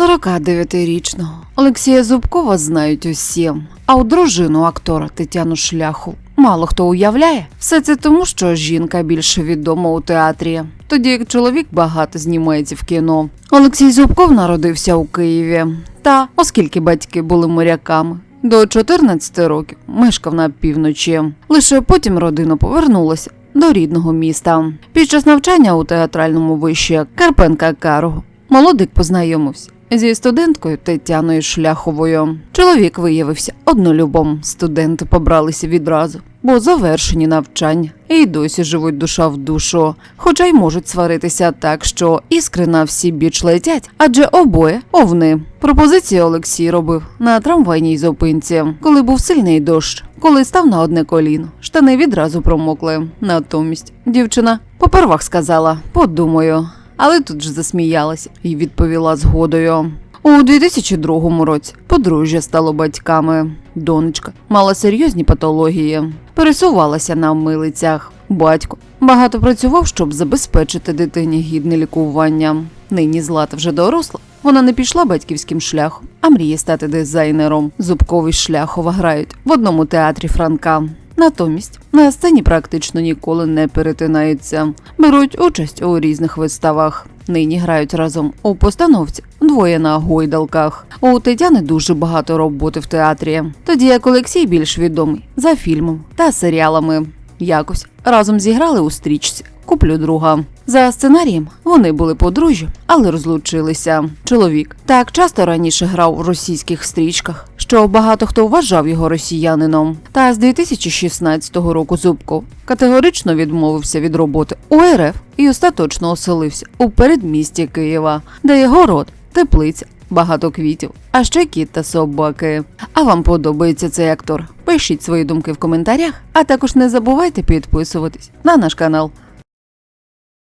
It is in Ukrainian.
49-річного Олексія Зубкова знають усі. А у дружину актора Тетяну Шляху мало хто уявляє. Все це тому, що жінка більше відома у театрі, тоді як чоловік багато знімається в кіно. Олексій Зубков народився у Києві. Та, оскільки батьки були моряками, до 14 років мешкав на півночі. Лише потім родина повернулася до рідного міста. Під час навчання у театральному виші Карпенка Карго молодик познайомився зі студенткою Тетяною Шляховою. Чоловік виявився однолюбом. Студенти побралися відразу, бо завершені навчання і досі живуть душа в душу, хоча й можуть сваритися так, що іскри на всі біч летять, адже обоє овни. Пропозицію Олексій робив на трамвайній зупинці, коли був сильний дощ, коли став на одне коліно. Штани відразу промокли. Натомість дівчина попервах сказала: подумаю. Але тут ж засміялася і відповіла згодою. У 2002 році подружжя стало батьками. Донечка мала серйозні патології, пересувалася на милицях. Батько багато працював, щоб забезпечити дитині гідне лікування. Нині Злата вже доросла. Вона не пішла батьківським шляхом, а мріє стати дизайнером. Зубковий шляхова грають в одному театрі Франка. Натомість на сцені практично ніколи не перетинаються, беруть участь у різних виставах. Нині грають разом у постановці двоє на гойдалках. У Тетяни дуже багато роботи в театрі. Тоді як Олексій більш відомий за фільмом та серіалами. Якось разом зіграли у стрічці. Куплю друга. За сценарієм вони були подружжя, але розлучилися. Чоловік так часто раніше грав у російських стрічках, що багато хто вважав його росіянином. Та з 2016 року Зубков категорично відмовився від роботи у РФ і остаточно оселився у передмісті Києва, де його род, теплиця, багато квітів, а ще кіт та собаки. А вам подобається цей актор? Пишіть свої думки в коментарях, а також не забувайте підписуватись на наш канал.